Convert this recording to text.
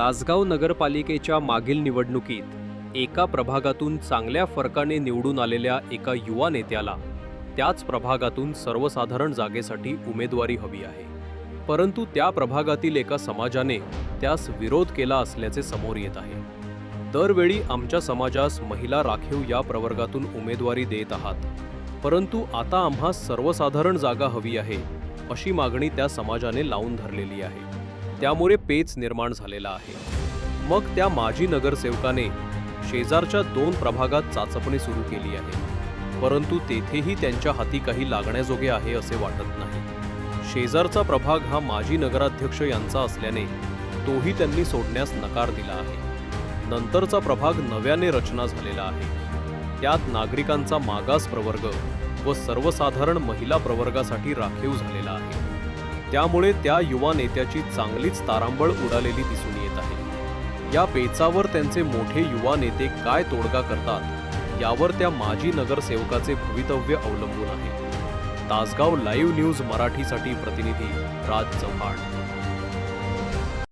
तासगाव नगरपालिकेच्या मागील निवडणुकीत एका प्रभागातून चांगल्या फरकाने निवडून आलेल्या एका युवा नेत्याला त्याच प्रभागातून सर्वसाधारण जागेसाठी उमेदवारी हवी आहे. परंतु त्या प्रभागातील एका समाजाने त्यास विरोध केला असल्याचे समोर येत आहे. दरवेळी आमच्या समाजास महिला राखीव या प्रवर्गातून उमेदवारी देत आहात. परंतु आता आम्हा सर्वसाधारण जागा हवी आहे अशी मागणी त्या समाजाने लावून धरलेली आहे. त्यामुळे पेच निर्माण झालेला आहे. मग त्या माजी नगरसेवकाने शेजारच्या दोन प्रभागात चाचपणी सुरू केली आहे. परंतु तेथेही त्यांच्या हाती काही लागण्याजोगे आहे असे वाटत नाही. शेजारचा प्रभाग हा माजी नगराध्यक्ष यांचा असल्याने तोही त्यांनी सोडण्यास नकार दिला आहे. नंतरचा प्रभाग नव्याने रचना झालेला आहे. त्यात नागरिकांचा मागास प्रवर्ग व सर्वसाधारण महिला प्रवर्गासाठी राखीव झालेला आहे. त्यामुळे त्या युवा नेत्याची चांगलीच तारांबळ उडालेली दिसून येत आहे. या पेचावर त्यांचे मोठे युवा नेते काय तोडगा करतात यावर त्या माजी नगरसेवकाचे भवितव्य अवलंबून आहे. तासगाव लाईव्ह न्यूज मराठीसाठी प्रतिनिधी राज चव्हाण.